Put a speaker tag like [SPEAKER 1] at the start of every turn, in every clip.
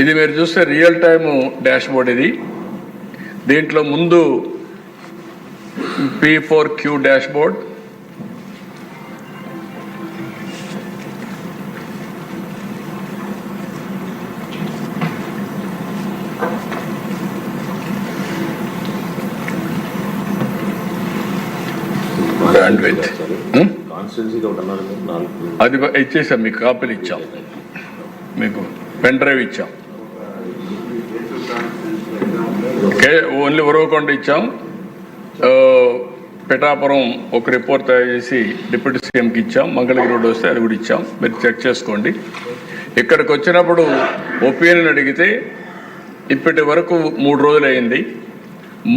[SPEAKER 1] ఇది మీరు చూస్తే రియల్ టైము డాష్ బోర్డ్ ఇది. దీంట్లో ముందు P four Q dash board అది ఇచ్చేసాం మీకు కాపీలు ఇచ్చాం. మీకు పెన్ డ్రైవ్ ఇచ్చాం. ఓకే ఓన్లీ ఉరవకొండ ఇచ్చాం. పిఠాపురం ఒక రిపోర్ట్ తయారు చేసి డిప్యూటీ సీఎంకి ఇచ్చాం. మంగళగిరి రోడ్ వస్తే అది కూడా ఇచ్చాం. మీరు చెక్ చేసుకోండి. ఇక్కడికి వచ్చినప్పుడు ఒపీనియన్ అడిగితే ఇప్పటి వరకు మూడు రోజులు అయింది.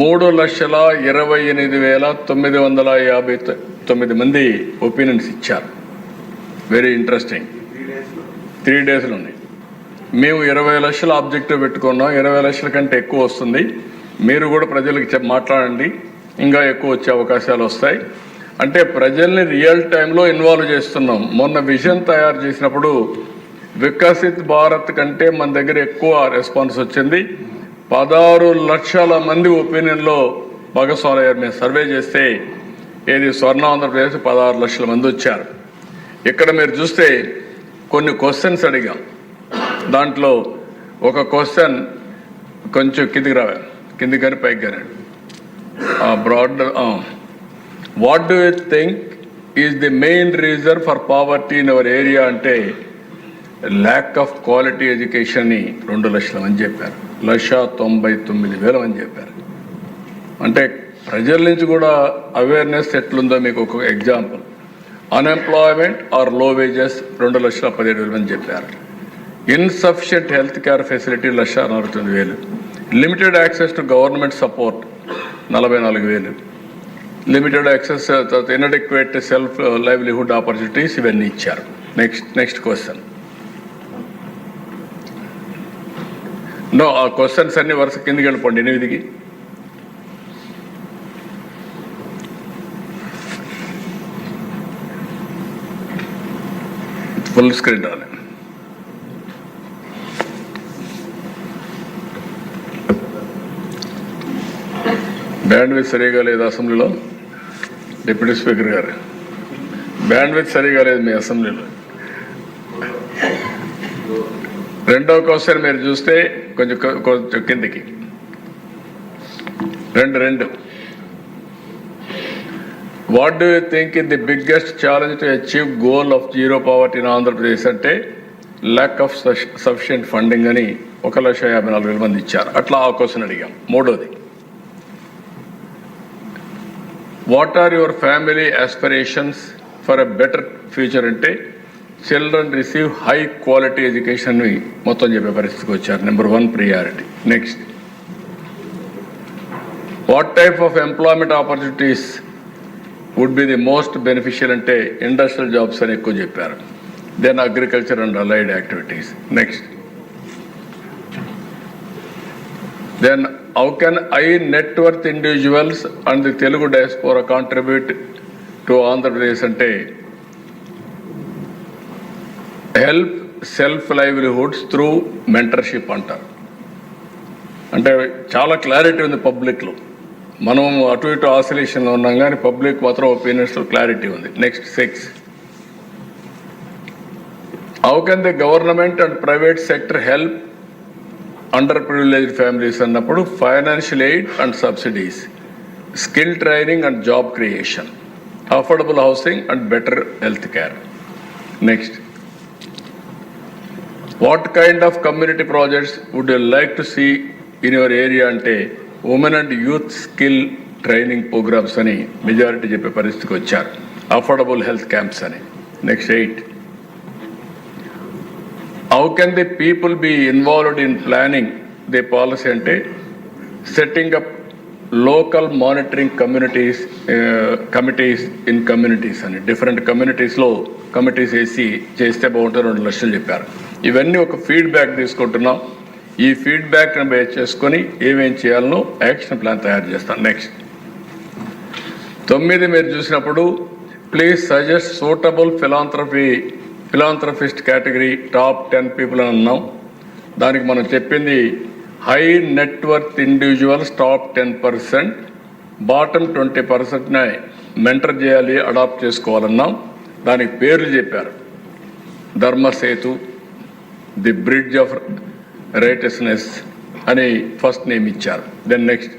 [SPEAKER 1] మూడు లక్షల ఇరవై ఎనిమిది వేల తొమ్మిది వందల యాభై తొమ్మిది మంది ఒపీనియన్స్ ఇచ్చారు. వెరీ ఇంట్రెస్టింగ్ త్రీ డేస్లో ఉన్నాయి మేము ఇరవై లక్షల ఆబ్జెక్టివ్ పెట్టుకున్నాం. ఇరవై లక్షల కంటే ఎక్కువ వస్తుంది. మీరు కూడా ప్రజలకు చెప్ మాట్లాడండి. ఇంకా ఎక్కువ వచ్చే అవకాశాలు వస్తాయి. అంటే ప్రజల్ని రియల్ టైంలో ఇన్వాల్వ్ చేస్తున్నాం. మొన్న విజన్ తయారు చేసినప్పుడు వికసిత్ భారత్ కంటే మన దగ్గర ఎక్కువ రెస్పాన్స్ వచ్చింది. పదహారు లక్షల మంది ఒపీనియన్లో భాగస్వామి మేము సర్వే చేస్తే ఏది స్వర్ణ ఆంధ్రప్రదేశ్ పదహారు లక్షల మంది వచ్చారు. ఇక్కడ మీరు చూస్తే కొన్ని క్వశ్చన్స్ అడిగాం. దాంట్లో ఒక క్వశ్చన్ కొంచెం కిందికి రావా. కిందికి కానీ పైకి కానీ broad what do you think is the main reason for poverty in our area అంటే ల్యాక్ ఆఫ్ క్వాలిటీ ఎడ్యుకేషన్ అని రెండు లక్షల మంది చెప్పారు. లక్ష తొంభై తొమ్మిది వేల మంది చెప్పారు. అంటే ప్రజల నుంచి కూడా అవేర్నెస్ ఎట్లుందో మీకు ఒక ఎగ్జాంపుల్ అన్ఎంప్లాయ్మెంట్ ఆర్లో వేజెస్ రెండు లక్షల పదిహేడు వేల మంది చెప్పారు. ఇన్సఫిషియంట్ హెల్త్ కేర్ ఫెసిలిటీ లక్ష నలభై తొమ్మిది వేలు. Limited access to government support నలభై నాలుగు వేలు. Limited access inadequate self livelihood opportunities ఇవన్నీ ఇచ్చారు. నెక్స్ట్ నెక్స్ట్ క్వశ్చన్ నో ఆ క్వశ్చన్స్ అన్ని వరుస కిందికి వెళ్ళిపోండి ఎనిమిదికి. ఫుల్ స్క్రీన్ రాలే. బ్యాండ్ విత్ సరిగా లేదు అసెంబ్లీలో డిప్యూటీ స్పీకర్ గారు. బ్యాండ్ విత్ సరిగా లేదు మీ అసెంబ్లీలో. రెండవ క్వశ్చన్ మీరు చూస్తే కొంచెం కొంచెం కిందికి. రెండు రెండు. What do you think in the biggest challenge to achieve goal of zero poverty in Andhra Pradesh అంటే ల్యాక్ ఆఫ్ సఫిషియంట్ ఫండింగ్ అని ఒక లక్ష యాభై నాలుగు వేల మంది ఇచ్చారు. అట్లా ఆ క్వశ్చన్ అడిగాం. మూడోది. What are your family aspirations for a better future అంటే children receive high quality education మొత్తం చెప్పే పరిస్థితికి వచ్చారు. Number one priority next what type of employment opportunities would be the most beneficial అంటే ఇండస్ట్రియల్ జాబ్స్ అని ఎక్కువ చెప్పారు. Then agriculture and allied activities next then how can I net worth individuals and the Telugu diaspora contribute to Andhra Pradesh అంటే help self livelihoods through mentorship అంటారు అంటే. చాలా clarity ఉంది పబ్లిక్లో మనం అటు ఇటు ఆసిలేషన్లో ఉన్నాం కానీ పబ్లిక్ మాత్రం ఒపీనియన్స్లో క్లారిటీ ఉంది. Next six how can the government and private sector help underprivileged families అన్నప్పుడు financial aid and subsidies skill training and job creation affordable housing and better health care next what kind of community projects would you like to see in your area అంటే women and youth skill training programs అని majority చెప్పే పరిస్థితికి వచ్చారు. Affordable health camps అని. Next eight how can the people be involved in planning the policy అంటే setting up local monitoring communities committees in communities అని. Different కమ్యూనిటీస్లో committees వేసి చేస్తే బాగుంటుంది రెండు లక్షలు చెప్పారు. ఇవన్నీ ఒక ఫీడ్బ్యాక్ తీసుకుంటున్నాం. ఈ ఫీడ్బ్యాక్ని బేస్ చేసుకొని ఏమేం చేయాలనో యాక్షన్ ప్లాన్ తయారు చేస్తాం. నెక్స్ట్ తొమ్మిది మీరు చూసినప్పుడు please suggest suitable philanthropy philanthropist category top ten people అని అన్నాం దానికి మనం చెప్పింది high net worth individuals top ten percent bottom twenty పర్సెంట్ని mentor చేయాలి అడాప్ట్ చేసుకోవాలన్నాం. దానికి పేర్లు చెప్పారు. Dharmasetu the bridge of righteousness అని ఫస్ట్ నేమ్ ఇచ్చారు. దెన్ నెక్స్ట్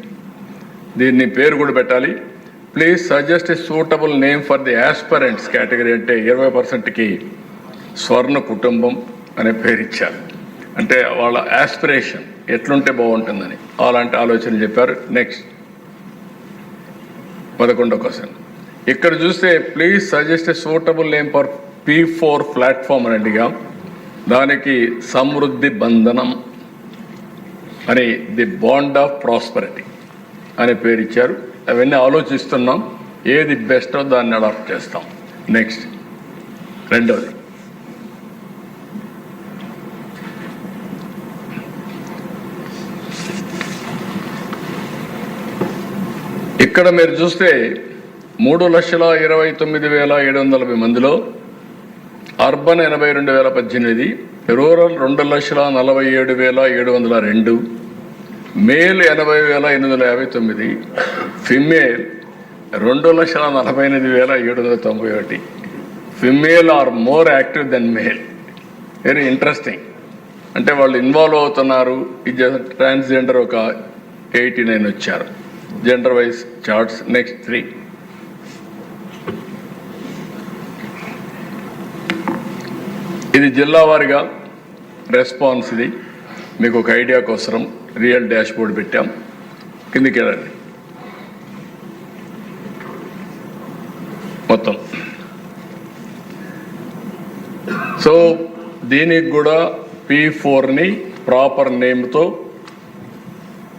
[SPEAKER 1] దీన్ని పేరు కూడా పెట్టాలి. Please suggest a suitable name for the aspirants category అంటే ఇరవై పర్సెంట్కి స్వర్ణ కుటుంబం అనే పేరు ఇచ్చారు అంటే వాళ్ళ యాస్పిరేషన్ ఎట్లుంటే బాగుంటుందని. అలాంటి ఆలోచనలు చెప్పారు. నెక్స్ట్ పదకొండో క్వశ్చన్ ఇక్కడ చూస్తే please suggest suitable name for P four platform అన్నట్టుగా దానికి సమృద్ధి బంధనం అని ది బాండ్ ఆఫ్ ప్రాస్పరిటీ అనే పేరు ఇచ్చారు అవన్నీ ఆలోచిస్తున్నాం. ఏది బెస్టో దాన్ని అడాప్ట్ చేస్తాం. నెక్స్ట్ రెండవది ఇక్కడ మీరు చూస్తే మూడు లక్షల ఇరవై తొమ్మిది వేల ఏడు వందల మందిలో అర్బన్ ఎనభై రెండు వేల పద్దెనిమిది రూరల్ రెండు లక్షల నలభై ఏడు వేల ఏడు వందల రెండు మేల్ ఎనభై వేల ఎనిమిది వందల యాభై తొమ్మిది ఫిమేల్ రెండు లక్షల నలభై ఎనిమిది వేల ఏడు వందల తొంభై ఒకటి. Female are more active then male very interesting అంటే వాళ్ళు ఇన్వాల్వ్ అవుతున్నారు. ఇది ట్రాన్స్జెండర్ ఒక ఎయిటీ నైన్ వచ్చారు. Gender wise charts next three ఇది జిల్లా వారిగా రెస్పాన్స్ ఇది. మీకు ఒక ఐడియా కోసం రియల్ డాష్ బోర్డ్ పెట్టాం. కిందికి వెళ్ళండి. మొత్తం. సో దీనికి కూడా పీ ఫోర్ని ప్రాపర్ నేమ్తో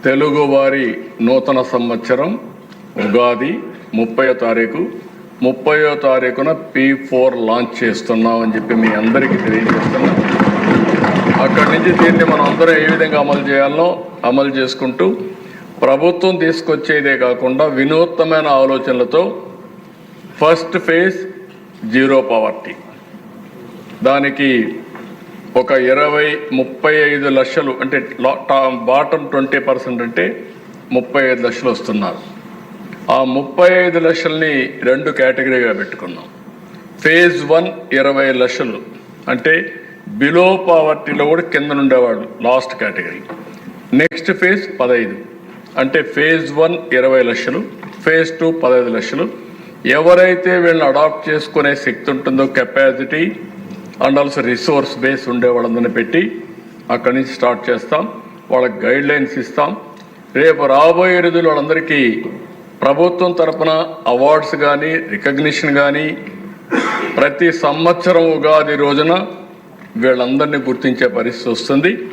[SPEAKER 1] తెలుగువారి నూతన సంవత్సరం ఉగాది ముప్పయో తారీఖు. ముప్పయో తారీఖున పీ ఫోర్ లాంచ్ చేస్తున్నాం అని చెప్పి మీ అందరికీ తెలియజేస్తున్నాం. అక్కడి నుంచి దీన్ని మనం అందరం ఏ విధంగా అమలు చేయాలో అమలు చేసుకుంటూ ప్రభుత్వం తీసుకొచ్చేదే కాకుండా వినూత్నమైన ఆలోచనలతో ఫస్ట్ ఫేజ్ జీరో పవర్టీ దానికి ఒక ఇరవై ముప్పై ఐదు లక్షలు అంటే బాటమ్ ట్వంటీ పర్సెంట్ అంటే ముప్పై ఐదు లక్షలు వస్తున్నారు. ఆ ముప్పై ఐదు లక్షల్ని రెండు కేటగిరీగా పెట్టుకున్నాం. ఫేజ్ వన్ ఇరవై లక్షలు. అంటే బిలో పావర్టీలో కూడా కింద ఉండేవాళ్ళు లాస్ట్ కేటగిరీ. నెక్స్ట్ ఫేజ్ పదహైదు. అంటే ఫేజ్ వన్ ఇరవై లక్షలు ఫేజ్ టూ పదహైదు లక్షలు. ఎవరైతే వీళ్ళని అడాప్ట్ చేసుకునే శక్తి ఉంటుందో capacity and also resource base ఉండే వాళ్ళందరినీ పెట్టి అక్కడి నుంచి స్టార్ట్ చేస్తాం. వాళ్ళకి గైడ్ లైన్స్ ఇస్తాం. రేపు రాబోయే రోజులు వాళ్ళందరికీ ప్రభుత్వం తరపున అవార్డ్స్ కానీ రికగ్నిషన్ కానీ ప్రతి సంవత్సరం ఉగాది రోజున వీళ్ళందరినీ గుర్తించే పరిస్థితి వస్తుంది.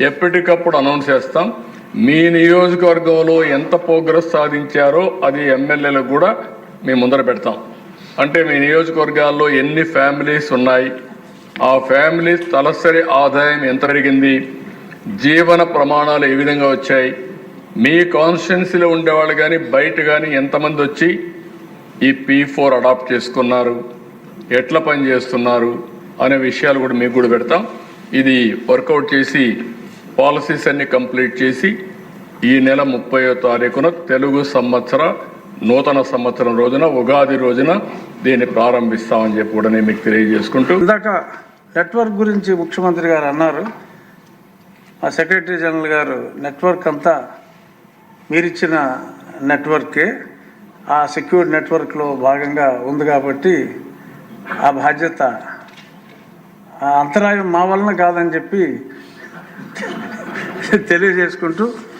[SPEAKER 1] ఎప్పటికప్పుడు అనౌన్స్ చేస్తాం. మీ నియోజకవర్గంలో ఎంత ప్రోగ్రెస్ సాధించారో అది ఎమ్మెల్యేలకు కూడా మేము ముందర పెడతాం. అంటే మీ నియోజకవర్గాల్లో ఎన్ని ఫ్యామిలీస్ ఉన్నాయి? ఆ ఫ్యామిలీస్ తలసరి ఆదాయం ఎంత పెరిగింది? జీవన ప్రమాణాలు ఏ విధంగా వచ్చాయి? మీ కాన్స్టిట్యున్సీలో ఉండేవాళ్ళు కానీ బయట కానీ ఎంతమంది వచ్చి ఈ పీ ఫోర్ అడాప్ట్ చేసుకున్నారు ఎట్లా పని చేస్తున్నారు అనే విషయాలు కూడా మీకు కూడా పెడతాం. ఇది వర్కౌట్ చేసి పాలసీస్ అన్ని కంప్లీట్ చేసి ఈ నెల ముప్పయో తారీఖున తెలుగు సంవత్సర నూతన సంవత్సరం రోజున ఉగాది రోజున దీన్ని ప్రారంభిస్తామని చెప్పి కూడా నేను మీకు తెలియజేసుకుంటూ
[SPEAKER 2] ఇందాక నెట్వర్క్ గురించి ముఖ్యమంత్రి గారు అన్నారు. మా సెక్రటరీ జనరల్ గారు నెట్వర్క్ అంతా మీరిచ్చిన నెట్వర్కే ఆ సెక్యూర్ నెట్వర్క్లో భాగంగా ఉంది కాబట్టి ఆ బాధ్యత ఆ అంతరాయం మా వలన కాదని చెప్పి తెలియజేసుకుంటూ